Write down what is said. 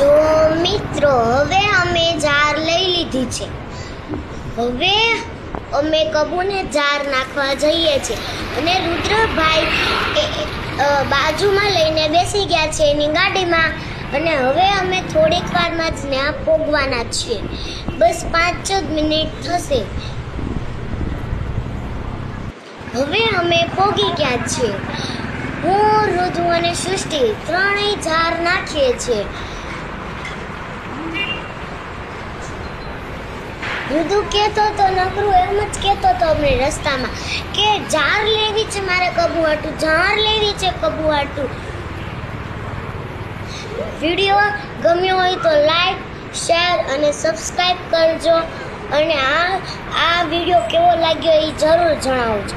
જો મિત્રો, હવે અમે જાર લઈ લીધી છે. હવે અમે કબૂને જાર નાખવા જઈએ છીએ. અને રુદ્રભાઈ બાજુમાં લઈને બેસી ગયા છે એની ગાડીમાં અને હવે અમે થોડીક વારમાં જ ત્યાં પોગવાના છીએ. બસ પાંચ જ મિનિટ થશે. હવે અમે પોગી ગયા છીએ. હું રુધુ અને સૃષ્ટિ ત્રણેય જાર નાખીએ છીએ. રુધુ કહેતો તો, નકરું એમ જ કહેતો તો અમને રસ્તામાં કે ઝાડ લેવી છે મારે કબુ ઝાર લેવી છે કબુ હાટું વીડિયો ગમ્યો હોય તો લાઈક, શેર અને સબસ્ક્રાઈબ કરજો. અને આ આ વીડિયો કેવો લાગ્યો એ જરૂર જણાવજો.